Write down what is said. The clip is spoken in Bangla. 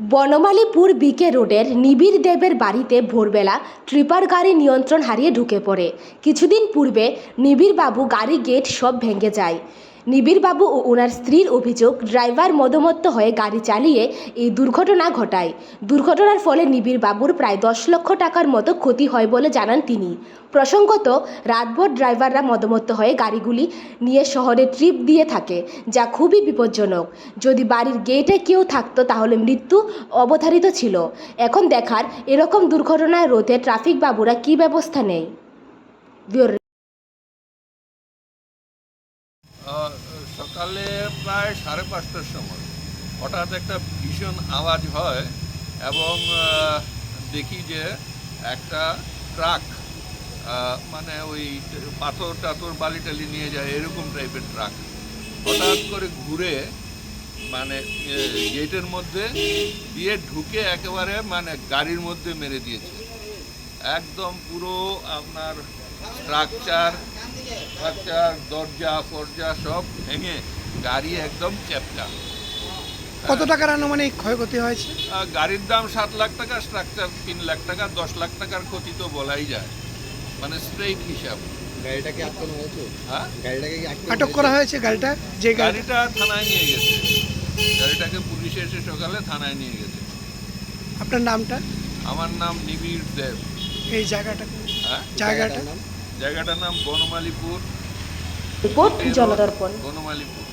বনমালীপুর বিকে রোডের নিবিড় দেবের বাড়িতে ভোরবেলা ট্রিপার গাড়ি নিয়ন্ত্রণ হারিয়ে ঢুকে পড়ে। কিছুদিন পূর্বে নিবিড়বাবু গাড়ি গেট সব ভেঙে যায়। নিবিড় বাবু ও ওনার স্ত্রীর অভিযোগ, ড্রাইভার মদমত্ত হয়ে গাড়ি চালিয়ে এই দুর্ঘটনা ঘটায়। দুর্ঘটনার ফলে নিবিড় বাবুর প্রায় দশ লক্ষ টাকার মতো ক্ষতি হয় বলে জানান তিনি। প্রসঙ্গত, রাতভর ড্রাইভাররা মদমত্ত হয়ে গাড়িগুলি নিয়ে শহরে ট্রিপ দিয়ে থাকে, যা খুবই বিপজ্জনক। যদি বাড়ির গেটে কেউ থাকতো, তাহলে মৃত্যু অবধারিত ছিল। এখন দেখার এরকম দুর্ঘটনা রোধে ট্রাফিক বাবুরা কী ব্যবস্থা নেয়? সকালে প্রায় সাড়ে পাঁচটার সময় হঠাৎ একটা ভীষণ আওয়াজ হয় এবং দেখি যে একটা ট্রাক মানে ওই পাথর টাথর বালি টালি নিয়ে যায়, এরকম টাইপের ট্রাক। হঠাৎ করে ঘুরে মানে গেটের মধ্যে দিয়ে ঢুকে একেবারে মানে গাড়ির মধ্যে মেরে দিয়েছে। একদম পুরো আপনার স্ট্রাকচার দরজা ফরজা সব ভেঙে গাড়ি একদম চ্যাপটা। কত টাকার আনুমানিক ক্ষয়ক্ষতি হয়েছে? গাড়ির দাম সাত লাখ টাকা স্ট্রাকচার তিন লাখ টাকা দশ লাখ টাকার ক্ষতি তো বলাই যায়। মানে স্ট্রেইট হিসাব। গাড়িটাকে আটকানো হয়েছে? হ্যাঁ? গাড়িটাকে আটক করা হয়েছে? গাড়িটা যে গাড়িটা থানায় নিয়ে গেছে। গাড়িটাকে পুলিশে এসে সকালে থানায় নিয়ে গেছে। আপনার নামটা? আমার নাম নিবিড় দেব। এই জায়গাটা হ্যাঁ? জায়গাটা? নাম? জায়গাটার নাম বনমালীপুর। রিপোর্ট বনমালীপুর।